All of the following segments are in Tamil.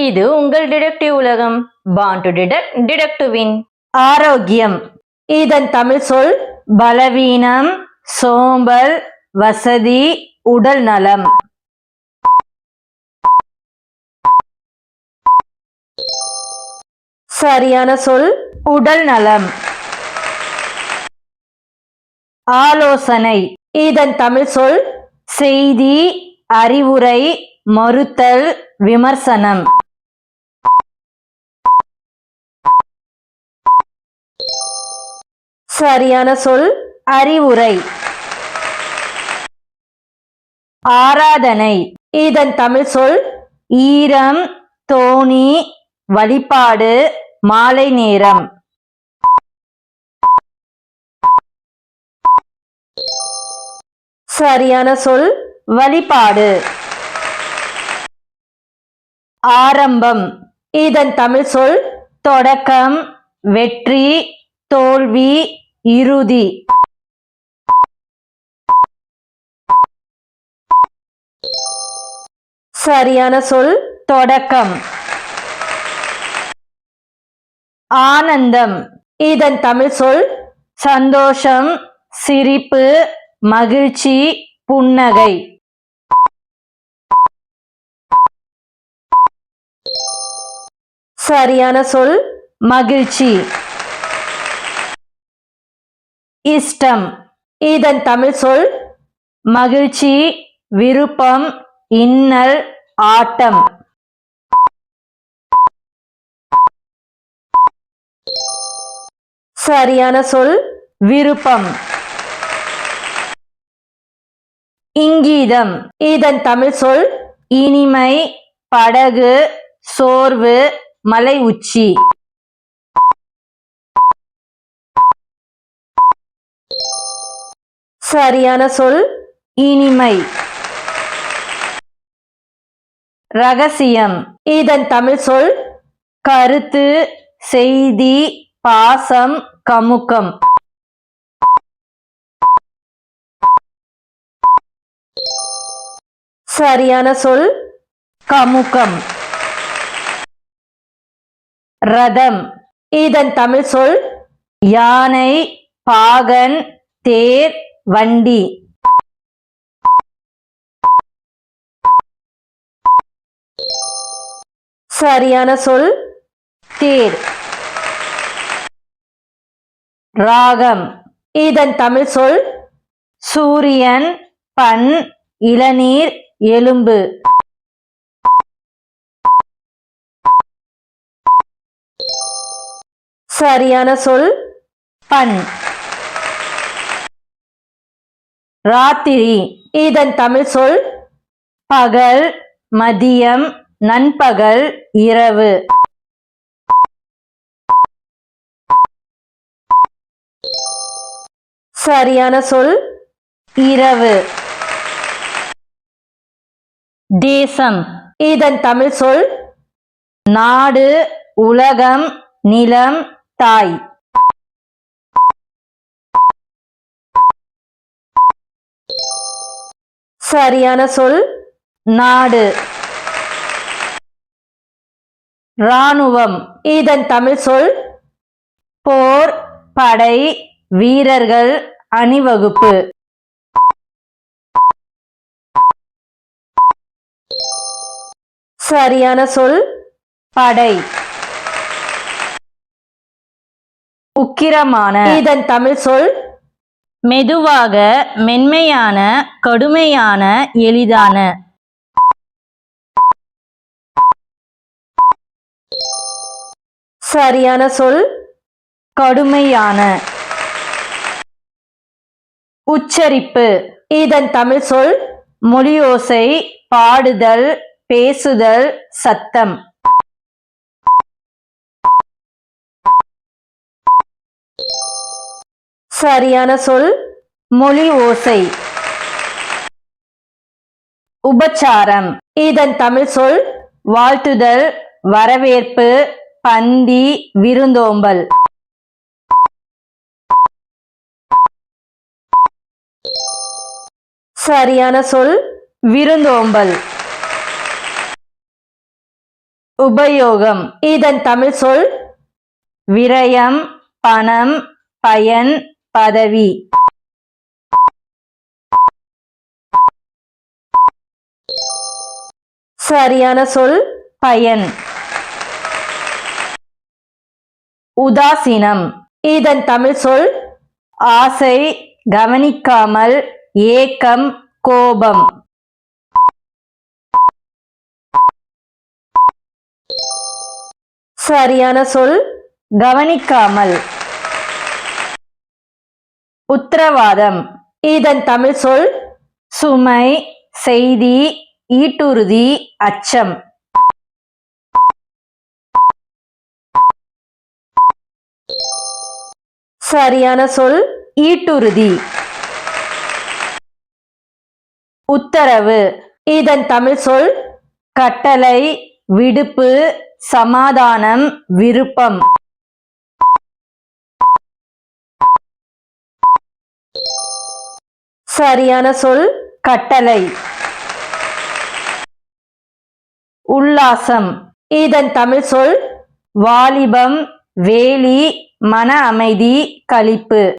இது உங்கள் டிடெக்டிவ் உலகம். பாண்ட் டு டிடெக்ட் டிடெக்டிவின் ஆரோக்கியம். இதன் தமிழ் சொல் பலவீனம் சோம்பல் வசதி உடல் நலம். சரியான சொல் உடல் நலம். ஆலோசனை. இதன் தமிழ் சொல் செய்தி அறிவுரை மறுத்தல் விமர்சனம். சரியான சொல் அறிவுரை. ஆராதனை. இதன் தமிழ் சொல் ஈரம் தோணி வழிபாடு மாலை நேரம். சரியான சொல் வழிபாடு. ஆரம்பம். இதன் தமிழ் சொல் தொடக்கம் வெற்றி தோல்வி இறுதி. சரியான சொல் தொடக்கம். ஆனந்தம். இதன் தமிழ் சொல் சந்தோஷம் சிரிப்பு மகிழ்ச்சி புன்னகை. சரியான சொல் மகிழ்ச்சி. இஷ்டம். இதன் தமிழ் சொல் மகிழ்ச்சி விருப்பம் இன்னல் ஆட்டம். சரியான சொல் விருப்பம். இங்கீதம். இதன் தமிழ் சொல் இனிமை படகு சோர்வு மலை உச்சி. சரியான சொல் இனிமை. ரகசியம். இதன் தமிழ் சொல் கருத்து செய்தி பாசம் கமுக்கம். சரியான சொல் கமுக்கம். ரதம். இதன் தமிழ் சொல் யானை பாகன் தேர் வண்டி. சரியான சொல் தேர். ராகம். இதன் தமிழ் சொல் சூரியன் பண் இளநீர் எலும்பு. சரியான சொல் பண் ராத்திரி. இதன் தமிழ் சொல் பகல் மதியம் நண்பகல் இரவு. சரியான சொல் இரவு. தேசம். இதன் தமிழ் சொல் நாடு உலகம் நிலம் தாய். சரியான சொல் நாடு. ராணுவம் இதன் தமிழ் சொல் போர் படை வீரர்கள் அணிவகுப்பு. சரியான சொல் படை. உக்கிரமான. இதன் தமிழ் சொல் மெதுவாக மென்மையான கடுமையான எளிதான. சரியான சொல் கடுமையான. உச்சரிப்பு. இதன் தமிழ் சொல் மொழியோசை பாடுதல் பேசுதல் சத்தம். சரியான சொல் மொழி ஓசை. உபச்சாரம். இதன் தமிழ் சொல் வாழ்த்துதல் வரவேற்பு பந்தி விருந்தோம்பல். சரியான சொல் விருந்தோம்பல். உபயோகம். இதன் தமிழ் சொல் விரயம் பணம் பயன் பதவி. சரியான சொல் பயன். உதாசீனம். இதன் தமிழ் சொல் ஆசை கவனிக்காமல் ஏக்கம் கோபம். சரியான சொல் கவனிக்காமல். உத்தரவாதம். இதன் தமிழ் சொல் சுமை செய்தி ஈட்டுறுதி அச்சம். சரியான சொல் ஈட்டுறுதி. உத்தரவு. இதன் தமிழ் சொல் கட்டளை விடுப்பு சமாதானம் விருப்பம். சரியான சொல் கட்டளை. உல்லாசம். இதன் தமிழ் சொல் வாலிபம் வேலி மன அமைதி கழிப்பு.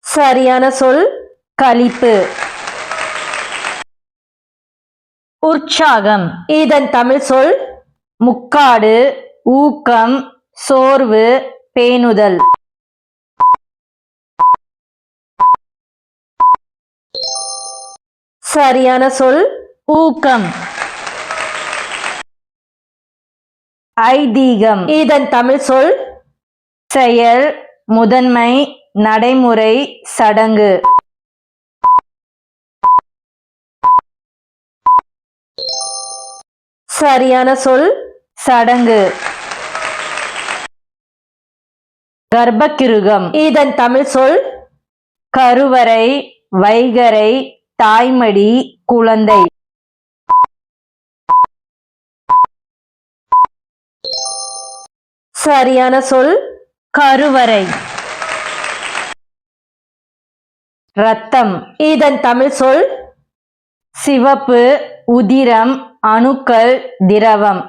சரியான சொல் கழிப்பு. உற்சாகம். இதன் தமிழ் சொல் முக்காடு ஊக்கம் சோர்வு பேணுதல். சரியான சொல் ஊக்கம். ஐதீகம். இதன் தமிழ் சொல் செயல் முதன்மை நடைமுறை சடங்கு. சரியான சொல் சடங்கு. கர்ப்பக்கிருகம். இதன் தமிழ் சொல் கருவறை வைகரை தாய்மடி குழந்தை. சரியான சொல் கருவறை. ரத்தம் இதன் தமிழ் சொல் சிவப்பு உதிரம் அணுக்கள் திரவம்.